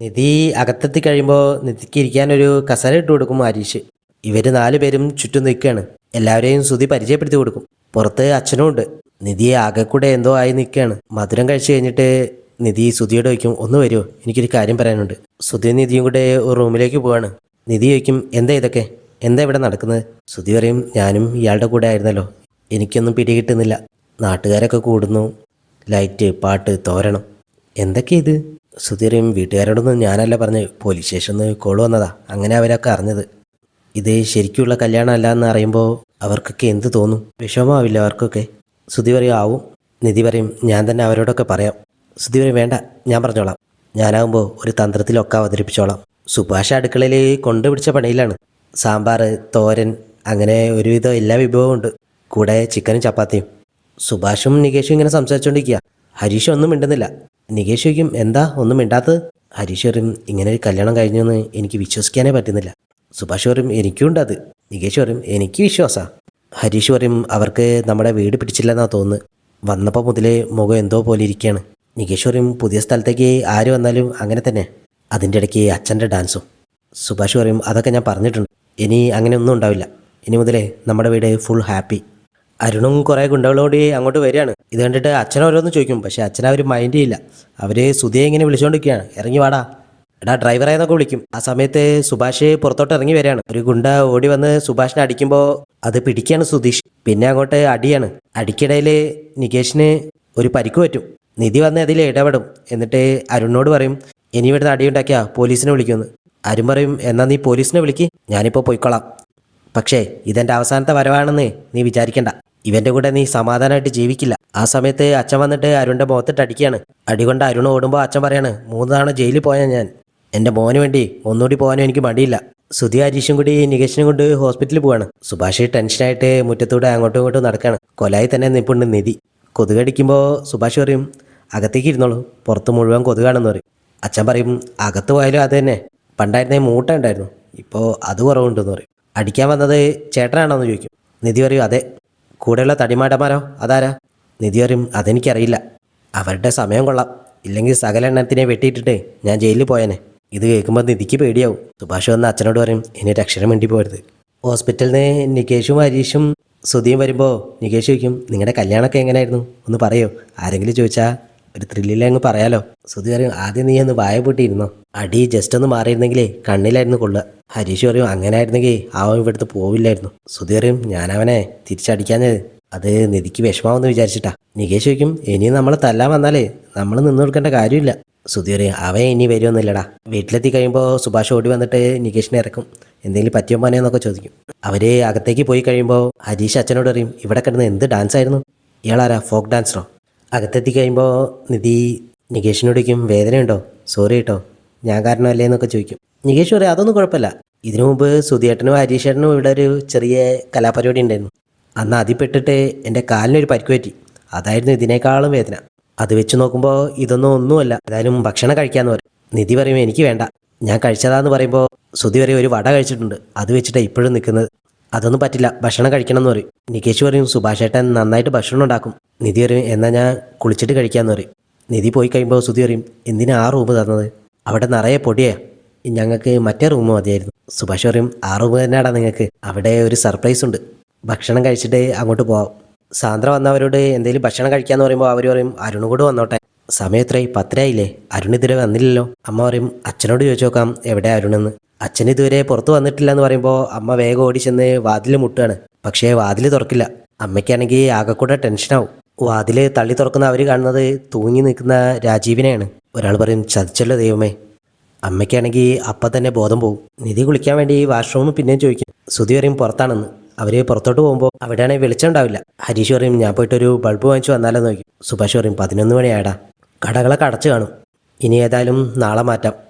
നിധി അകത്തെത്തി കഴിയുമ്പോൾ നിധിക്ക് ഇരിക്കാനൊരു കസര ഇട്ട് കൊടുക്കും ഹരീഷ്. ഇവർ നാല് പേരും ചുറ്റും നിൽക്കുകയാണ് എല്ലാവരെയും ശ്രുതി പരിചയപ്പെടുത്തി കൊടുക്കും. പുറത്ത് അച്ഛനും ഉണ്ട്. നിധി ആകെ കൂടെ എന്തോ ആയി നിൽക്കുകയാണ് മധുരം കഴിച്ചു കഴിഞ്ഞിട്ട് നിധി സുധിയോട് ചോദിക്കും ഒന്ന് വരുമോ എനിക്കൊരു കാര്യം പറയാനുണ്ട്. സുധി നിധിയും കൂടെ ഒരു റൂമിലേക്ക് പോവാണ്. നിധി ചോദിക്കും എന്താ ഇതൊക്കെ? എന്താ ഇവിടെ നടക്കുന്നത് സുധി പറയും ഞാനും ഇയാളുടെ കൂടെ ആയിരുന്നല്ലോ. എനിക്കൊന്നും പിടികിട്ടുന്നില്ല. നാട്ടുകാരൊക്കെ കൂടുന്നു. ലൈറ്റ് പാട്ട് തോരണം. എന്തൊക്കെ ഇത്? സുധീറും വീട്ടുകാരോടൊന്നും ഞാനല്ല പറഞ്ഞ് പോലീസ് സ്റ്റേഷനിൽ നിന്ന് കോൾ വന്നതാ. അങ്ങനെ അവരൊക്കെ അറിഞ്ഞത്. ഇത് ശരിക്കുള്ള കല്യാണം അല്ല എന്ന് അറിയുമ്പോൾ അവർക്കൊക്കെ എന്ത് തോന്നും? വിഷമമാവില്ല അവർക്കൊക്കെ? സുധി പറയും ആവും. നിധി പറയും ഞാൻ തന്നെ അവരോടൊക്കെ പറയാം. സുധി പറയും വേണ്ട ഞാൻ പറഞ്ഞോളാം. ഞാനാകുമ്പോൾ ഒരു തന്ത്രത്തിലൊക്കെ അവതരിപ്പിച്ചോളാം. സുഭാഷ് അടുക്കളയിൽ കൊണ്ടുപിടിച്ച പണിയിലാണ്. സാമ്പാർ തോരൻ അങ്ങനെ ഒരുവിധം എല്ലാ വിഭവവും ഉണ്ട്. കൂടെ ചിക്കനും ചപ്പാത്തിയും. സുഭാഷും നികേഷും ഇങ്ങനെ സംസാരിച്ചുകൊണ്ടിരിക്കുക ഹരീഷ് ഒന്നും മിണ്ടുന്നില്ല. നികേഷ് ചോദിക്കും എന്താ? ഒന്നും മിണ്ടാത്തത്? ഹരീഷ് പറയും ഇങ്ങനെ ഒരു കല്യാണം കഴിഞ്ഞെന്ന് എനിക്ക് വിശ്വസിക്കാനേ പറ്റുന്നില്ല. സുഭാഷ് പറയും എനിക്കുണ്ട് അത്. നികേഷ് പറയും എനിക്ക് വിശ്വാസാ. ഹരീഷ് പറയും അവർക്ക് നമ്മുടെ വീട് പിടിച്ചില്ലെന്നാ തോന്നുന്നത് വന്നപ്പോൾ മുതലേ മുഖം എന്തോ പോലെ ഇരിക്കുകയാണ്. നികേഷ് പറയും പുതിയ സ്ഥലത്തേക്ക് ആര് വന്നാലും അങ്ങനെ തന്നെ. അതിന്റെ ഇടയ്ക്ക് അച്ഛന്റെ ഡാൻസും. സുഭാഷ് പറയും അതൊക്കെ ഞാൻ പറഞ്ഞിട്ടുണ്ട്. ഇനി അങ്ങനെ ഒന്നും ഉണ്ടാവില്ല. ഇനി മുതലേ നമ്മുടെ വീട് ഫുൾ ഹാപ്പി അരുണും കുറേ ഗുണ്ടകളോട് അങ്ങോട്ട് വരികയാണ്. ഇത് കണ്ടിട്ട് അച്ഛൻ ഓരോന്ന് ചോദിക്കും. പക്ഷേ അച്ഛൻ അവർ മൈൻഡ് ചെയ്യില്ല. അവർ സുധിയെ ഇങ്ങനെ വിളിച്ചുകൊണ്ടിരിക്കുകയാണ് ഇറങ്ങി വാടാ. എടാ ഡ്രൈവറെ എന്നൊക്കെ വിളിക്കും. ആ സമയത്ത് സുഭാഷ് പുറത്തോട്ട് ഇറങ്ങി വരികയാണ്. ഒരു ഗുണ്ട ഓടി വന്ന് സുഭാഷിനെ അടിക്കുമ്പോൾ അത് പിടിക്കുകയാണ് സുധീഷ്. പിന്നെ അങ്ങോട്ട് അടിയാണ്. അടിക്കിടയിൽ നികേഷിന് ഒരു പരിക്ക് പറ്റും. നിധി വന്ന് അതിൽ ഇടപെടും. എന്നിട്ട് അരുണിനോട് പറയും ഇനി ഇവിടുന്ന് അടിയുണ്ടാക്കിയാ പോലീസിനെ വിളിക്കുമെന്ന്. അരുൺ പറയും എന്നാൽ നീ പോലീസിനെ വിളിക്ക്. ഞാനിപ്പോൾ പോയിക്കോളാം പക്ഷേ ഇതെന്റെ അവസാനത്തെ വരവാണെന്ന് നീ വിചാരിക്കണ്ട. ഇവന്റെ കൂടെ നീ സമാധാനമായിട്ട് ജീവിക്കില്ല. ആ സമയത്ത് അച്ഛൻ വന്നിട്ട് അരുണിന്റെ മുഖത്തിട്ട് അടിക്കുകയാണ്. അടികൊണ്ട് അരുൺ ഓടുമ്പോൾ അച്ഛൻ പറയാണ് മൂന്ന് തവണ ജയിലിൽ പോയാൻ ഞാൻ. എന്റെ മോന് വേണ്ടി ഒന്നുകൂടി പോകാനും എനിക്ക് മടിയില്ല. സുധി ഹരീഷും കൂടി നികേഷിനും കൊണ്ട് ഹോസ്പിറ്റലിൽ പോവാണ്. സുഭാഷ് ടെൻഷനായിട്ട് മുറ്റത്തൂടെ അങ്ങോട്ടും ഇങ്ങോട്ടും നടക്കാണ്. കൊലായി തന്നെ നിപ്പുണ്ട് നിധി. കൊതുകടിക്കുമ്പോൾ സുഭാഷ് പറയും അകത്തേക്ക് ഇരുന്നോളൂ. പുറത്ത് മുഴുവൻ കൊതുകാണെന്ന് പറയും. അച്ഛൻ പറയും അകത്ത് പോയാലും അത് തന്നെ. പണ്ടായിരുന്നേ മൂട്ട ഉണ്ടായിരുന്നു. ഇപ്പോൾ അത് കുറവുണ്ടെന്ന് പറയും. അടിക്കാൻ വന്നത് ചേട്ടനാണോ എന്ന് ചോദിക്കും. നിധി പറയും അതെ. കൂടെയുള്ള തടിമാടന്മാരോ അതാരാ? നിധി പറയും അതെനിക്കറിയില്ല. അവരുടെ സമയം കൊള്ളാം. ഇല്ലെങ്കിൽ സകല എണ്ണത്തിനെ വെട്ടിയിട്ടിട്ട് ഞാൻ ജയിലിൽ പോയേനെ. ഇത് കേൾക്കുമ്പോൾ നിധിക്ക് പേടിയാവും. സുഭാഷ് വന്ന് അച്ഛനോട് പറയും ഇനി അക്ഷരം വേണ്ടി പോരുത് ഹോസ്പിറ്റലിൽ നിന്ന് നികേഷും ഹരീഷും സുധിയും വരുമ്പോൾ നികേഷ് ചോദിക്കും നിങ്ങളുടെ കല്യാണമൊക്കെ എങ്ങനെയായിരുന്നു? ഒന്ന് പറയോ? ആരെങ്കിലും ചോദിച്ചാൽ ഒരു ത്രില്ലില്ല അങ്ങ് പറയാലോ. സുധി പറയും ആദ്യം നീ ഒന്ന് വായ പൂട്ടിയിരുന്നോ? അടി ജസ്റ്റ് ഒന്ന് മാറിയിരുന്നെങ്കിലേ കണ്ണിലായിരുന്നു കൊള്ളുക. ഹരീഷ് പറയും അങ്ങനെ ആയിരുന്നെങ്കിൽ അവൻ ഇവിടുത്ത് പോവില്ലായിരുന്നു. സുധി പറയും ഞാൻ അവനെ തിരിച്ചടിക്കാഞ്ഞത് അത് നിധിക്ക് വിഷമാവെന്ന് വിചാരിച്ചിട്ടാ. നികേഷ് ചോദിക്കും ഇനി നമ്മൾ തല്ലാൻ വന്നാലേ നമ്മൾ നിന്ന് കൊടുക്കേണ്ട കാര്യമില്ല. സുധി പറയും അവൻ ഇനി വരുമൊന്നുമില്ലടാ വീട്ടിലെത്തി കഴിയുമ്പോൾ സുഭാഷ് ഓടി വന്നിട്ട് നികേഷിനെ ഇറക്കും. എന്തെങ്കിലും പറ്റിയോ പോനെന്നൊക്കെ ചോദിക്കും. അവർ അകത്തേക്ക് പോയി കഴിയുമ്പോൾ ഹരീഷ് അച്ഛനോട് പറയും ഇവിടെ കിടന്ന് എന്ത് ഡാൻസ് ആയിരുന്നു? ഇയാളാരാ? ഫോക്ക് ഡാൻസറോ അകത്തെത്തി കഴിയുമ്പോൾ നിധി നികേഷിനോട് ചോദിക്കും വേദനയുണ്ടോ? സോറി കേട്ടോ ഞാൻ കാരണമല്ലേ എന്നൊക്കെ ചോദിക്കും. നികേഷ് പറയും അതൊന്നും കുഴപ്പമില്ല. ഇതിനു മുമ്പ് സുധിയേട്ടനും ഹരീഷേട്ടനും ഇവിടെ ഒരു ചെറിയ കലാപരിപാടി ഉണ്ടായിരുന്നു. അന്ന് അതിപ്പെട്ടിട്ട് എന്റെ കാലിനൊരു പരിക്ക് പറ്റി. അതായിരുന്നു ഇതിനേക്കാളും വേദന. അത് വെച്ച് നോക്കുമ്പോൾ ഇതൊന്നും ഒന്നുമല്ല. ഏതായാലും ഭക്ഷണം കഴിക്കാമെന്ന് പറയും. നിധി പറയുമ്പോൾ എനിക്ക് വേണ്ട. ഞാൻ കഴിച്ചതാന്ന് പറയുമ്പോൾ സുധി വരെ ഒരു വട കഴിച്ചിട്ടുണ്ട്. അത് വെച്ചിട്ടാണ് ഇപ്പോഴും നിൽക്കുന്നത് അതൊന്നും പറ്റില്ല. ഭക്ഷണം കഴിക്കണം എന്ന് പറയും. നികേഷ് പറയും സുഭാഷേട്ടൻ നന്നായിട്ട് ഭക്ഷണം ഉണ്ടാക്കും. നിധി പറയും എന്നാൽ ഞാൻ കുളിച്ചിട്ട് കഴിക്കാമെന്ന് പറയും. നിധി പോയി കഴിയുമ്പോൾ സുധി പറയും എന്തിനാ ആ റൂം തന്നത്? അവിടെ നിറയെ പൊടിയേ. ഞങ്ങൾക്ക് മറ്റേ റൂം മതിയായിരുന്നു. സുഭാഷ് പറയും ആ റൂം തന്നെയാടാ നിങ്ങൾക്ക് അവിടെ ഒരു സർപ്രൈസ് ഉണ്ട്. ഭക്ഷണം കഴിച്ചിട്ട് അങ്ങോട്ട് പോവാം. സാന്ദ്ര വന്നവരോട് എന്തെങ്കിലും ഭക്ഷണം കഴിക്കാന്ന് പറയുമ്പോൾ അവർ പറയും അരുണും കൂടെ വന്നോട്ടെ. സമയം എത്രയായി? പത്തരയായില്ലേ? അരുൺ ഇതുവരെ വന്നില്ലല്ലോ. അമ്മ പറയും അച്ഛനോട് ചോദിച്ചു നോക്കാം എവിടെ അരുണെന്ന് അച്ഛൻ ഇതുവരെ പുറത്തു വന്നിട്ടില്ല എന്ന് പറയുമ്പോൾ അമ്മ വേഗം ഓടി ചെന്ന് വാതിൽ മുട്ടുകയാണ്. പക്ഷേ വാതിൽ തുറക്കില്ല. അമ്മയ്ക്കാണെങ്കിൽ ആകെക്കൂടെ കൂടെ ടെൻഷനാവും. വാതിൽ തള്ളി തുറക്കുന്ന അവർ കാണുന്നത് തൂങ്ങി നിൽക്കുന്ന രാജീവിനെയാണ്. ഒരാൾ പറയും ചതിച്ചല്ലോ ദൈവമേ. അമ്മയ്ക്കാണെങ്കിൽ അപ്പം തന്നെ ബോധം പോകും നിധി കുളിക്കാൻ വേണ്ടി വാഷ്റൂമിൽ പിന്നെയും ചോദിക്കും. സുധി പറയും പുറത്താണെന്ന്. അവർ പുറത്തോട്ട് പോകുമ്പോൾ അവിടെയാണെങ്കിൽ വെളിച്ചം ഉണ്ടാവില്ല. ഹരീഷ് പറയും ഞാൻ പോയിട്ടൊരു ബൾബ് വാങ്ങിച്ചു വന്നാലോ? നോക്കി സുഭാഷ് പറയും പതിനൊന്ന് മണിയായടാ. കടകളൊക്കെ അടച്ചു കാണും. ഇനി ഏതായാലും നാളെ മാറ്റാം.